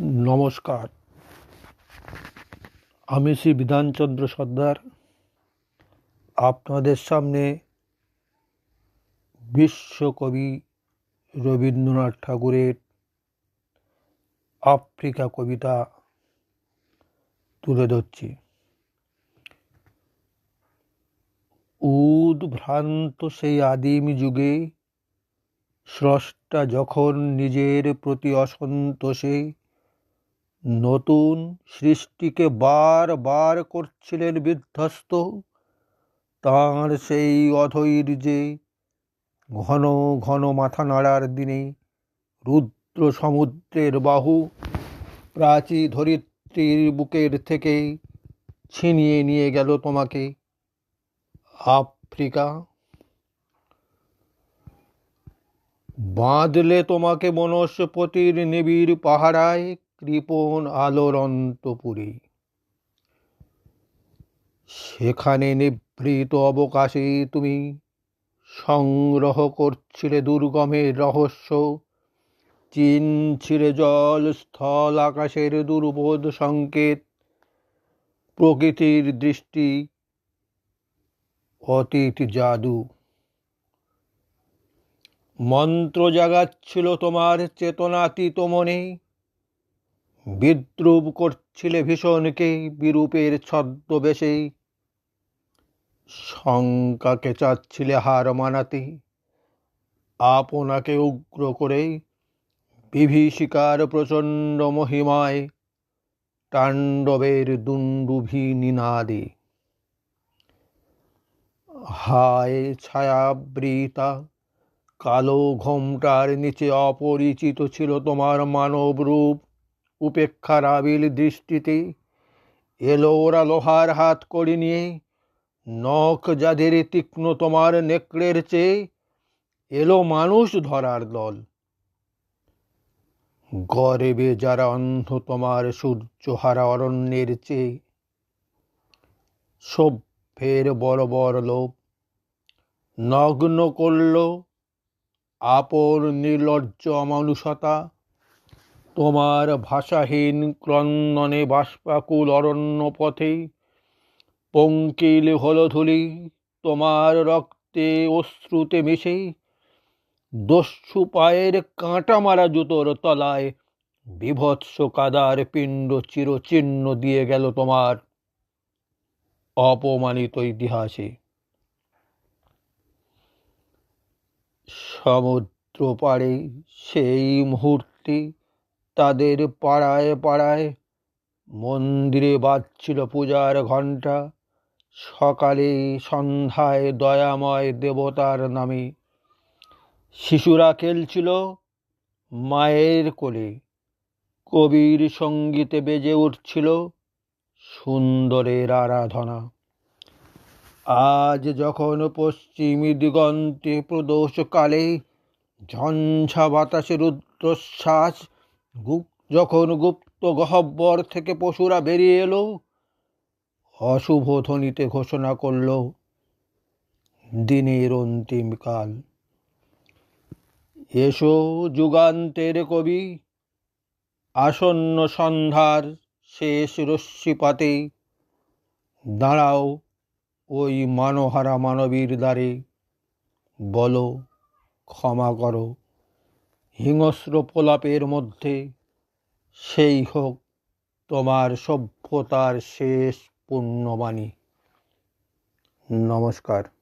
নমস্কার। আমি শ্রী বিধানচন্দ্র সর্দার। আপনাদের সামনে বিশ্বকবি রবীন্দ্রনাথ ঠাকুরের আফ্রিকা কবিতা তুলে ধরছি। উদ্ভ্রান্ত সেই আদিম যুগে স্রষ্টা যখন নিজের প্রতি অসন্তোষে নতুন সৃষ্টিকে বার বার করছিলেন বিধ্বস্ত। তাঁর সেই অধৈর্যে ঘন ঘন মাথা নাড়ার দিনে রুদ্র সমুদ্রের বাহু প্রাচী ধরিত্রীর বুকের থেকে ছিনিয়ে নিয়ে গেল তোমাকে, আফ্রিকা। বাঁধলে তোমাকে বনস্পতির নিবিড় পাহারায় কৃপণ আলোর অন্তপুরে সেখানে নিভৃত অবকাশে তুমি সংগ্রহ করছিলে দুর্গমের রহস্য। চিনছিলে জল, স্থল, আকাশের দুর্বোধ সংকেত। প্রকৃতির দৃষ্টি অতীত জাদু। মন্ত্র জাগাচ্ছিল তোমার চেতনাতীত মনে। বিদ্রুপ করছিলে ভীষণকে বিরূপের ছদ্মবেশে। শঙ্কাকে চাচ্ছিলে হার মানাতে। আপনাকে উগ্র করে বিভীষিকার প্রচণ্ড মহিমায় তাণ্ডবের দুণ্ডুভি নিনাদে। হায় ছায়াবৃতা, কালো ঘোমটার নিচে অপরিচিত ছিল তোমার মানব রূপ উপেক্ষার আবিল দৃষ্টিতে এলো ওরা লোহার হাত করে নিয়ে, নখ যাদের তীক্ষ্ণ তোমার নেকড়ের চেয়ে, এলো মানুষ ধরার দল। গরেবে যারা অন্ধ তোমার সূর্যহারা অরণ্যের চেয়ে, সভ্যের বড় বড় লোক নগ্ন করল আপন নির্লজ্জ অমানুষতা তোমার ভাষাহীন ক্রন্দনে বাষ্পাকুল অরণ্য পথে পঙ্কিল হলধুলি তোমার রক্তে অশ্রুতে মিশে দস্যু পায়ের কাঁটা মারা জুতোর তলায় বিভৎস কাদার পিণ্ড চিরচিহ্ন দিয়ে গেল তোমার অপমানিত ইতিহাসে। সমুদ্র পাড়ে সেই মুহূর্তে তাদের পাড়ায় পাড়ায় মন্দিরে বাজছিল পূজার ঘণ্টা। সকালে সন্ধ্যায় দয়াময় দেবতার নামে। শিশুরা খেলছিল মায়ের কোলে। কবির সঙ্গীতে বেজে উঠছিল সুন্দরের আরাধনা। আজ যখন পশ্চিমী দিগন্তে প্রদোষকালে ঝঞ্ঝা বাতাসের রুদ্রশ্বাস যখন গুপ্ত গহব্বর থেকে পশুরা বেরিয়ে এলো, অশুভ ধ্বনিতে ঘোষণা করল, দিনের অন্তিমকাল এসো যুগান্তের কবি, আসন্ন সন্ধ্যার শেষ রশ্মিপাতে, দাঁড়াও ওই মানহারা মানবীর দ্বারে, বলো, ক্ষমা করো। হিংস্র প্রলাপের মধ্যে সেই হোক তোমার সভ্যতার শেষ পুণ্যবাণী। নমস্কার।